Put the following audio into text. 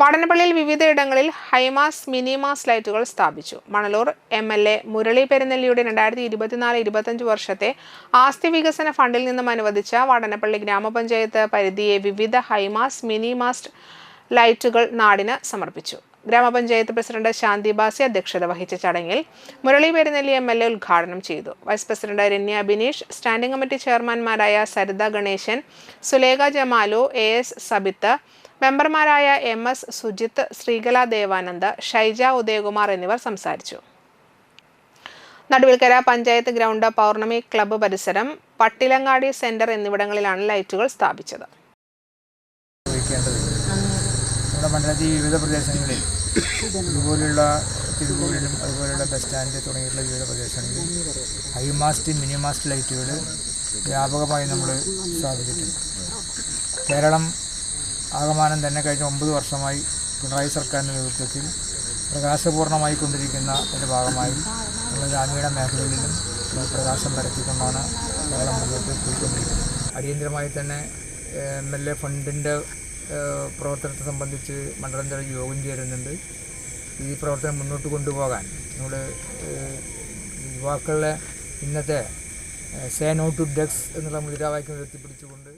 വാടനപ്പള്ളിയിൽ വിവിധയിടങ്ങളിൽ high mast mini mast ലൈറ്റുകൾ സ്ഥാപിച്ചു. Manalur M L A Murali പെരുന്നെല്ലിയുടെ രണ്ടായിരത്തി ഇരുപത്തിനാല് ഇരുപത്തഞ്ച് വർഷത്തെ ആസ്തി വികസന ഫണ്ടിൽ നിന്നും അനുവദിച്ച വടനപ്പള്ളി ഗ്രാമപഞ്ചായത്ത് പരിധിയെ വിവിധ ഹൈമാസ് മിനിമാസ്റ്റ് ലൈറ്റുകൾ നാടിന് സമർപ്പിച്ചു. ഗ്രാമപഞ്ചായത്ത് പ്രസിഡന്റ് ശാന്തി ബാസി അധ്യക്ഷത വഹിച്ച ചടങ്ങിൽ Murali Perunnelli M L A ഉദ്ഘാടനം ചെയ്തു. Vice president Ranya Bineesh standing committee ചെയർമാൻമാരായ Saritha Ganesan Sulekha Jamalu A S Sabith മെമ്പർമാരായ എം എസ് സുജിത്ത് ശ്രീകല ദേവാനന്ദ് ഷൈജ ഉദയകുമാർ എന്നിവർ സംസാരിച്ചു. നടുവിൽക്കര പഞ്ചായത്ത് ഗ്രൗണ്ട് പൗർണമി ക്ലബ്ബ് പരിസരം പട്ടിലങ്ങാടി സെന്റർ എന്നിവിടങ്ങളിലാണ് ലൈറ്റുകൾ സ്ഥാപിച്ചത്. വിവിധ പ്രദേശങ്ങളിൽ ഇതുപോലുള്ള തിരുവൂരിലും അതുപോലുള്ള ബസ് സ്റ്റാൻഡ് തുടങ്ങിയിട്ടുള്ള വിവിധ പ്രദേശങ്ങളിൽ ഹൈമാസ്റ്റ് മിനിമാസ്റ്റ് ലൈറ്റുകൾ വ്യാപകമായി നമ്മൾ സ്ഥാപിച്ചിട്ടുണ്ട്. കേരളം ആകമാനം തന്നെ കഴിഞ്ഞ ഒമ്പത് വർഷമായി പിണറായി സർക്കാരിന്റെ നേതൃത്വത്തിൽ പ്രകാശപൂർണമായി കൊണ്ടിരിക്കുന്ന അതിന്റെ ഭാഗമായി നമ്മുടെ ഗ്രാമീണ മേഖലകളിലും പ്രകാശം പരത്തിക്കൊണ്ടാണ് കേരളം മുന്നോട്ട് പോയിക്കൊണ്ടിരിക്കുന്നത്. അടിയന്തരമായി തന്നെ എം എൽ എ ഫണ്ടിന്റെ പ്രവർത്തനത്തെ സംബന്ധിച്ച് മണ്ഡലം തല യോഗം ചേരുന്നുണ്ട്. ഈ പ്രവർത്തനം മുന്നോട്ട് കൊണ്ടുപോകാൻ നമ്മുടെ യുവാക്കളുടെ ഇന്നത്തെ സേ നോ ടു ഡ്രഗ്സ് എന്നുള്ള മുദ്രാവാക്യം ഉയർത്തിപ്പിടിച്ചുകൊണ്ട്